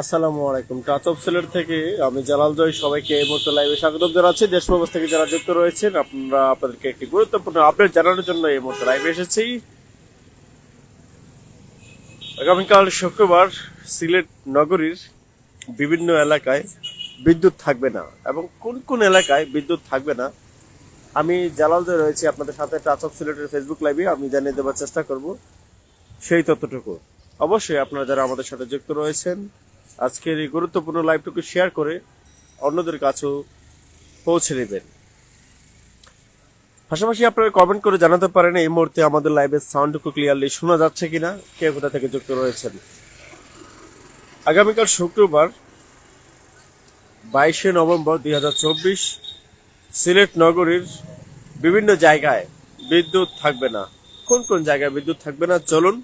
আসসালামু আলাইকুম। Touch of সেলের থেকে আমি জালাল জয় সবাইকে এই মুহূর্তে লাইভে স্বাগত জানাচ্ছি। দেশ প্রবাস থেকে যারা যুক্ত রয়েছেন, আপনারা আপনাদেরকে একটি গুরুত্বপূর্ণ আপডেট জানানোর জন্য এই মুহূর্তে লাইভে এসেছি। আগামীকাল শুক্রবার সিলেট নগরীর বিভিন্ন এলাকায় বিদ্যুৎ থাকবে না। এবং কোন কোন এলাকায় বিদ্যুৎ থাকবে না, আমি জালাল জয় রয়েছি আপনাদের সাথে টাচ অফ সিলেটের ফেসবুক লাইভে আমি জানিয়ে দেওয়ার চেষ্টা করব সেই ততটুকু অবশ্যই আপনারা যারা আমাদের সাথে যুক্ত রয়েছেন আজকের এই গুরুত্বপূর্ণ লাইভটুকু শেয়ার করে অন্যদের কাছেও পৌঁছে দেবেন পাশাপাশি আপনারা কমেন্ট করে জানাতে পারেন এই মুহূর্তে আমাদের লাইভের সাউন্ডটুকু ক্লিয়ারলি শোনা যাচ্ছে কিনা, কে কোথা থেকে যুক্ত রয়েছেন। আগামীকাল শুক্রবার বাইশে নভেম্বর দুই হাজার চব্বিশ, সিলেট নগরীর বিভিন্ন জায়গায় বিদ্যুৎ থাকবে না। কোন কোন জায়গায় বিদ্যুৎ থাকবে না? চলুন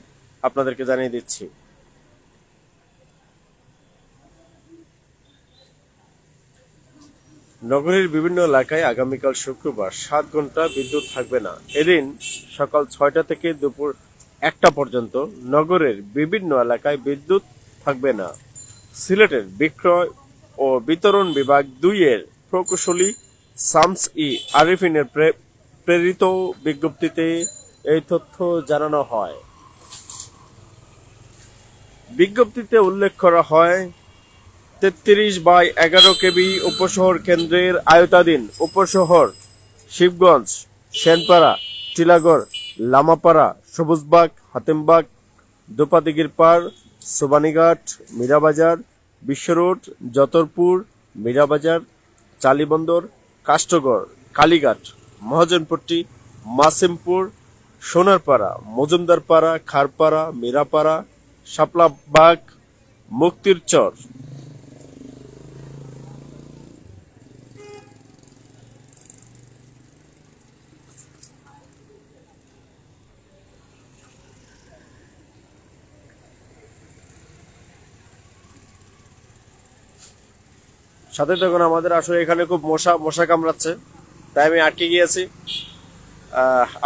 আপনাদেরকে জানিয়ে দিচ্ছি। নগরীর বিভিন্ন এলাকায় আগামীকাল শুক্রবার সাত ঘণ্টা বিদ্যুৎ থাকবে না। এদিন সকাল ছয়টা থেকে দুপুর একটা পর্যন্ত নগরের বিভিন্ন এলাকায় বিদ্যুৎ থাকবে না। সিলেটের বিক্রয় ও বিতরণ বিভাগ দুইয়ের প্রকৌশলী সামস ই আরিফিনের প্রেরিত বিজ্ঞপ্তিতে এই তথ্য জানানো হয়। বিজ্ঞপ্তিতে উল্লেখ করা হয় তেত্রিশ বাই এগারো কেবি উপশহর কেন্দ্রের আয়তাধীন উপশহর শিবগঞ্জ, সেনপাড়া, টিলাগড়, লামাপাড়া, সবুজবাগ, হাতেমবাগ দোপাদিগির পাড় সোবানীঘাট, মীরাবাজার, বিশ্বরোড, যতরপুর, মীরাবাজার, চালিবন্দর কাষ্টগড় কালীঘাট, মহাজনপট্টি, মাসিমপুর, সোনারপাড়া, মজুমদারপাড়া, খারপাড়া, মীরাপাড়া, শাপলাবাগ মুক্তির চর সাথে দেখুন, আমাদের আসলে এখানে খুব মশা মশা কামড়াচ্ছে। তাই আমি আটকে গিয়েছি।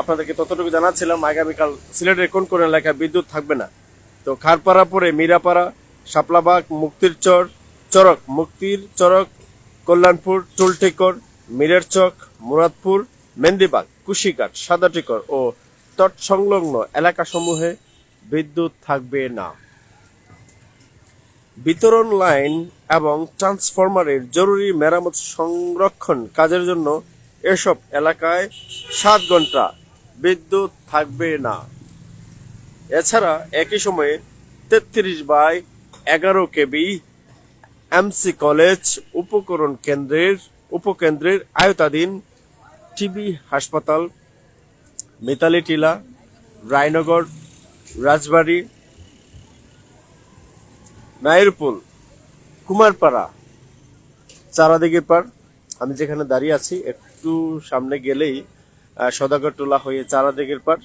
আপনাদেরকে ততটুকু জানাচ্ছিলাম, আগামীকাল সিলেটের কোন কোন এলাকায় বিদ্যুৎ থাকবে না। তো খারপাড়া পরে মীরাপাড়া শাপলাবাগ মুক্তির চর, চরক, মুক্তির চরক, কল্যাণপুর, টুলটিকর, মীরের চক, মুরাদপুর মেন্দিবাগ কুশিঘাট, সাদাটিকর ও তৎসংলগ্ন এলাকাসমূহে বিদ্যুৎ থাকবে না। বিতরণ লাইন এবং ট্রান্সফরমারের জরুরি মেরামত সংরক্ষণ কাজের জন্য এসব এলাকায় সাত ঘণ্টা বিদ্যুৎ থাকবে না। এছাড়া একই সময়ে তেত্রিশ বাই এগারো কেবি এমসি কলেজ উপকরণ কেন্দ্রের, উপকেন্দ্রের আয়তাধীন টিবি হাসপাতাল, মিতালি টিলা, রায়নগর, রাজবাড়ী নাইরপুল কুমারপাড়া। চারাদিঘির পার আমি যেখানে দাঁড়িয়ে আছি, একটু সামনে গেলেই সদাগর টোলা হয়ে চারাদিঘির পার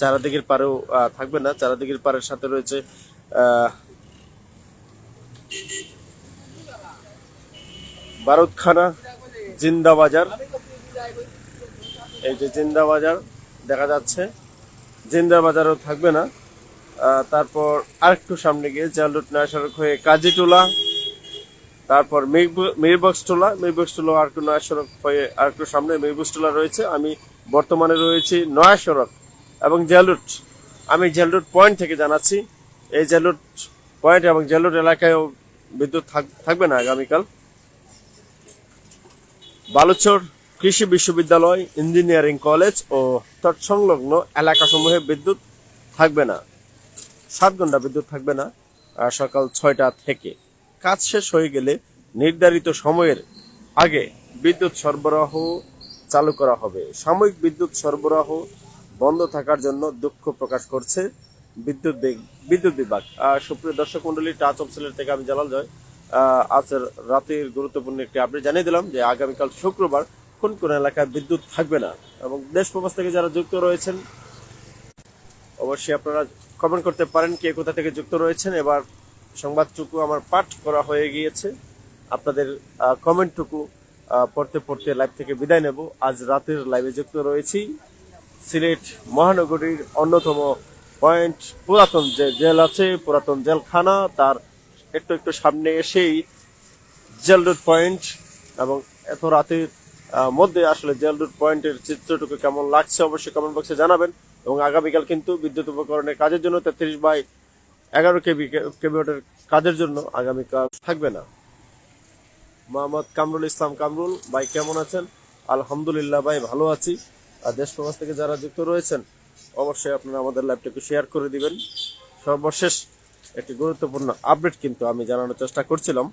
চারাদিঘির পারেও থাকবে না। চারাদিঘির পারের সাথে রয়েছে বারুদখানা জিন্দা বাজার। এই যে জিন্দা বাজার দেখা যাচ্ছে। জিন্দা বাজারও থাকবে না। তারপর আরেকটু সামনে গিয়ে জালরুট নয়া সড়ক হয়ে কাজীটোলা তারপর মিরবক্স টোলা মিরবক্স টোলা আর একটু নয়া সড়ক হয়ে আর একটু সামনে মিরবক্স টোলা রয়েছে। আমি বর্তমানে রয়েছি নয়া সড়ক এবং জেলুট আমি জেলুট পয়েন্ট থেকে জানাচ্ছি। এই জালুট পয়েন্ট এবং জেলুট এলাকায়ও বিদ্যুৎ থাক- থাকবে না আগামীকাল। বালুচর কৃষি বিশ্ববিদ্যালয় ইঞ্জিনিয়ারিং কলেজ ও তৎসংলগ্ন এলাকাসমূহে বিদ্যুৎ থাকবে না। সাত ঘণ্টা বিদ্যুৎ থাকবে না সকাল ছয়টা থেকে। কাজ শেষ হয়ে গেলে নির্ধারিত সময়ের আগে বিদ্যুৎ সরবরাহ চালু করা হবে। সাময়িক বিদ্যুৎ সরবরাহ বন্ধ থাকার জন্য দুঃখ প্রকাশ করছে বিদ্যুৎ বিদ্যুৎ বিভাগ। সুপ্রিয় দর্শক মন্ডলী টাচ অফ থেকে আমি জালাল জয়। আহ, আজকের রাতের গুরুত্বপূর্ণ একটি আপডেট জানিয়ে দিলাম যে আগামীকাল শুক্রবার কোন কোন এলাকায় বিদ্যুৎ থাকবে না। এবং দেশ প্রবাস থেকে যারা যুক্ত রয়েছেন অবশ্যই আপনারা কমেন্ট করতে পারেন কে কোথা থেকে যুক্ত রয়েছেন। এবার সংবাদটুকু আমার পাঠ করা হয়ে গিয়েছে। আপনাদের কমেন্টটুকু পড়তে পড়তে লাইভ থেকে বিদায় নেব। আজ রাতের লাইভে যুক্ত রয়েছি সিলেট মহানগরীর অন্যতম পয়েন্ট পুরাতন যে জেল আছে, পুরাতন জেলখানা। তার একটু একটু সামনে এসেই জেল রোড পয়েন্ট এবং এত রাতের মধ্যে আসলে জেল রোড পয়েন্টের চিত্রটুকু কেমন লাগছে অবশ্যই কমেন্ট বক্সে জানাবেন। এবং আগামীকাল কিন্তু বিদ্যুৎ উপকরণের কাজের জন্য তেত্রিশ বাই এগারো কেবি কেবিওয়াটের কাজের জন্য আগামীকাল থাকবে না। মোহাম্মদ কামরুল ইসলাম কামরুল, ভাই কেমন আছেন? আলহামদুলিল্লাহ ভাই ভালো আছি। আর দেশ প্রবাস থেকে যারা যুক্ত রয়েছেন, অবশ্যই আপনারা আমাদের ল্যাপটপে শেয়ার করে দিবেন। সর্বশেষ একটি গুরুত্বপূর্ণ আপডেট কিন্তু আমি জানানোর চেষ্টা করছিলাম।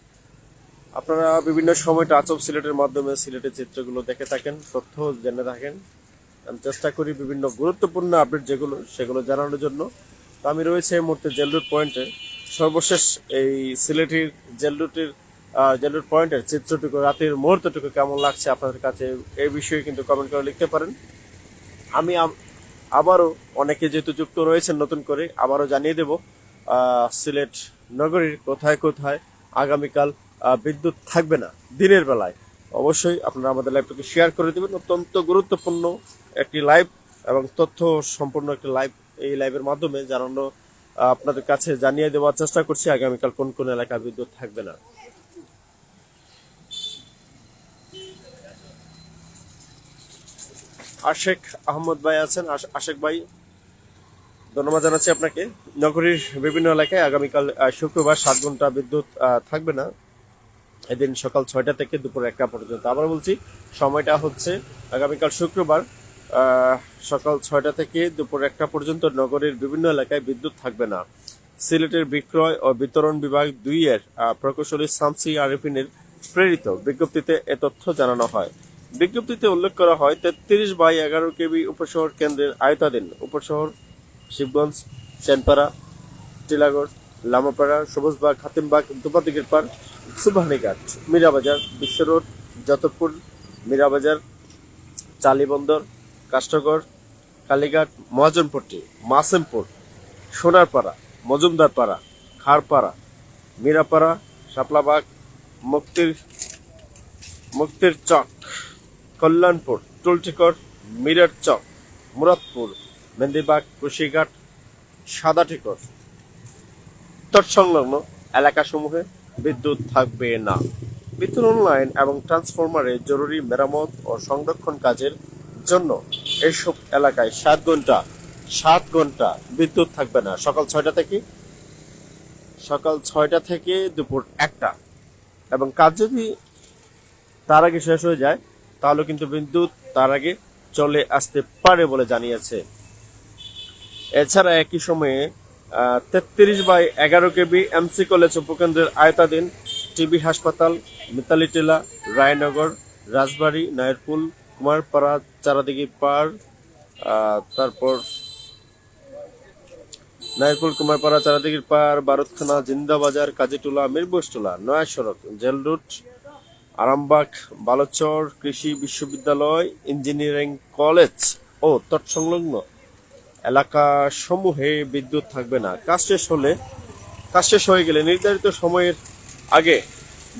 আপনারা বিভিন্ন সময় টাচ অফ সিলেটের মাধ্যমে সিলেটের চিত্রগুলো দেখে থাকেন, তথ্য জেনে থাকেন। আমি চেষ্টা করি বিভিন্ন গুরুত্বপূর্ণ আপডেট যেগুলো, সেগুলো জানানোর জন্য। তো আমি রয়েছে এই মুহূর্তে জেলরুট পয়েন্টে। সর্বশেষ এই সিলেটির জেলরুটের জেলরুট পয়েন্টের চিত্রটুকু, রাতের মুহূর্তটুকু কেমন লাগছে আপনাদের কাছে এই বিষয়ে কিন্তু কমেন্ট করে লিখতে পারেন। আমি আবারও অনেকে যেহেতু যুক্ত রয়েছেন নতুন করে, আবারও জানিয়ে দেব সিলেট নগরীর কোথায় কোথায় আগামীকাল বিদ্যুৎ থাকবে না দিনের বেলায়। অবশ্যই আপনারা আমাদের লাইভটাকে শেয়ার করে দেবেন। অত্যন্ত গুরুত্বপূর্ণ একটি লাইভ এবং তথ্য সম্পূর্ণ একটি লাইভ এই লাইভের মাধ্যমে জানানো আপনাদের কাছে জানিয়ে দেওয়ার চেষ্টা করছি। আগামীকাল কোন কোন এলাকা বিদ্যুৎ থাকবে না। আশেক আহমদ ভাই আছেন। আশ- আশেক ভাই, ধন্যবাদ জানাচ্ছি আপনাকে। নগরীর বিভিন্ন এলাকায় আগামীকাল শুক্রবার সাত ঘণ্টা বিদ্যুৎ থাকবে না। এদিন সকাল ছয়টা থেকে দুপুর একটা পর্যন্ত। আবার বলছি, সময়টা হচ্ছে আগামীকাল শুক্রবার সকাল ছয়টা থেকে দুপুর একটা পর্যন্ত নগরীর বিভিন্ন এলাকায় বিদ্যুৎ থাকবে না। সিলেটের বিক্রয় ও বিতরণ বিভাগ দুই এর প্রকৌশলী শামসি আরিফিনের প্রেরিত বিজ্ঞপ্তিতে এ তথ্য জানানো হয়। বিজ্ঞপ্তিতে উল্লেখ করা হয়, তেত্রিশ বাই এগারো কেবি উপশহর কেন্দ্রের আয়তাধীন উপশহর, শিবগঞ্জ, চেনপাড়া, টিলাগড়, লামাপাড়া, সবুজবাগ, হাতিমবাগ দুপাদিকের পার সুবাহানিঘাট মীরাবাজার, বিশ্ব রোড যতপুর মীরাবাজার, চালিবন্দর কাষ্টগড় কালীঘাট, মহাজনপট্টি, মাসেমপুর, সোনারপাড়া, মজুমদারপাড়া খারপাড়া মীরাপাড়া, শাপলাবাগ, মুক্তির মুক্তির চক, কল্যাণপুর টুলটিকর মিরার চক, মুরাদপুর মেন্দিবাগ কুশিঘাট সাদাটিকর তৎসংলগ্ন এলাকাসমূহে বিদ্যুৎ থাকবে না। বিদ্যুৎ লাইন এবং ট্রান্সফরমারে জরুরি মেরামত ও সংরক্ষণ কাজের জন্য এইসব এলাকায় সাত ঘণ্টা সাত ঘণ্টা বিদ্যুৎ থাকবে না। সকাল ছয়টা থেকে, সকাল ছয়টা থেকে দুপুর একটা। এবং কাজ যদি তার আগে শেষ হয়ে যায়, তাহলে কিন্তু বিদ্যুৎ তার আগে চলে আসতে পারে বলে জানিয়েছে। এছাড়া একই সময়ে তেত্রিশ বাই এগারো কেবি এমসি কলেজ উপকেন্দ্রের আয়তাধীন টিবি হাসপাতাল, মিতালি টিলা, রায়নগর, রাজবাড়ী নায়রপুল কুমারপাড়া, চারাদিঘি পাড় তারপর নায়রপুল কুমারপাড়া চারাদিঘির পাড়, বারুদখানা, জিন্দাবাজার, কাজীটুলা, মিরবুসটোলা নয়া সড়ক জেল রুট, আরামবাগ, বালচর কৃষি বিশ্ববিদ্যালয়, ইঞ্জিনিয়ারিং কলেজ ও তৎসংলগ্ন এলাকা সমূহে বিদ্যুৎ থাকবে না। কাজ শেষ হলে, কাজ শেষ হয়ে গেলে নির্ধারিত সময়ের আগে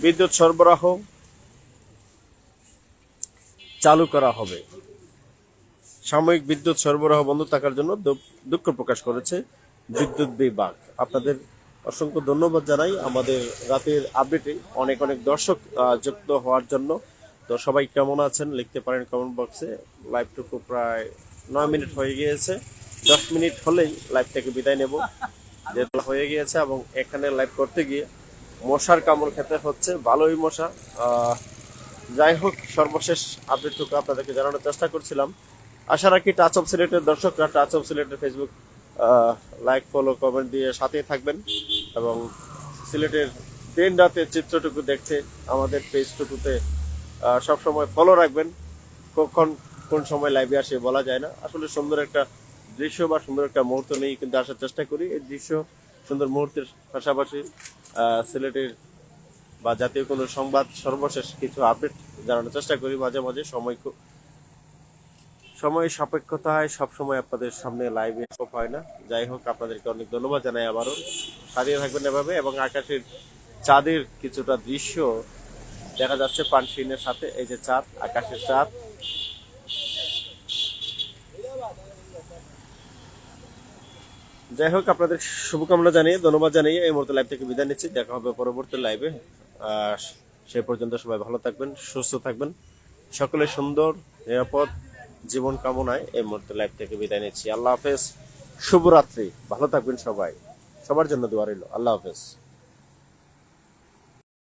বিদ্যুৎ সরবরাহ চালু করা হবে। সাময়িক বিদ্যুৎ সরবরাহ বন্ধ থাকার জন্য দুঃখ প্রকাশ করেছে বিদ্যুৎ বিভাগ। আপনাদের অসংখ্য ধন্যবাদ জানাই। আমাদের রাতের আপডেটে অনেক অনেক দর্শক যুক্ত হওয়ার জন্য। তো সবাই কেমন আছেন? লিখতে পারেন কমেন্ট বক্সে। লাইভটুকু প্রায় নয় মিনিট হয়ে গিয়েছে। দশ মিনিট হলেই লাইভ থেকে বিদায় নেব। যেহেতু হয়ে গিয়েছে এবং এখানে লাইভ করতে গিয়ে মশার কামড় খেতে হচ্ছে, ভালোই মশা। যাই হোক, সর্বশেষ আপডেটটুকু আপনাদেরকে জানানোর চেষ্টা করছিলাম। আশা রাখি টাচ অফ সিলেটের দর্শকরা টাচ অফ সিলেটের ফেসবুক লাইক ফলো কমেন্ট দিয়ে সাথেই থাকবেন এবং সিলেটের দিন রাতের চিত্রটুকু দেখতে আমাদের পেজটুকুতে সবসময় ফলো রাখবেন। কখন কোন সময় লাইভে আসে বলা যায় না। আসলে সুন্দর একটা দৃশ্য বা সুন্দর একটা মুহূর্ত নিয়ে কিন্তু আসার চেষ্টা করি। এই দৃশ্য, সুন্দর মুহূর্তের পাশাপাশি সিলেটের বা জাতীয় কোনো সংবাদ সর্বশেষ কিছু আপডেট জানানোর চেষ্টা করি মাঝে মাঝে। সময় সময় সাপেক্ষতায় সবসময় আপনাদের সামনে লাইভে সব হয় না। যাই হোক, আপনাদেরকে অনেক ধন্যবাদ জানাই আবারও। সারিয়ে থাকবেন এভাবে এবং আকাশের চাঁদের কিছুটা দৃশ্য দেখা যাচ্ছে পানশিনের সাথে। এই যে চাঁদ, আকাশের চাঁদ যাই হোক, আপনাদের শুভকামনা জানিয়ে, ধন্যবাদ জানিয়ে এই মুহূর্তে লাইভ থেকে বিদায় নিচ্ছি। দেখা হবে পরবর্তী লাইভে আর সে পর্যন্ত সবাই ভালো থাকবেন, সুস্থ থাকবেন। সকলে সুন্দর, নিরাপদ জীবন কামনায় এই মুহূর্তে লাইভ থেকে বিদায় নিচ্ছি। আল্লাহ হাফেজ, শুভরাত্রি। ভালো থাকবেন সবাই। সবার জন্য দোয়া রইল। আল্লাহ হাফেজ।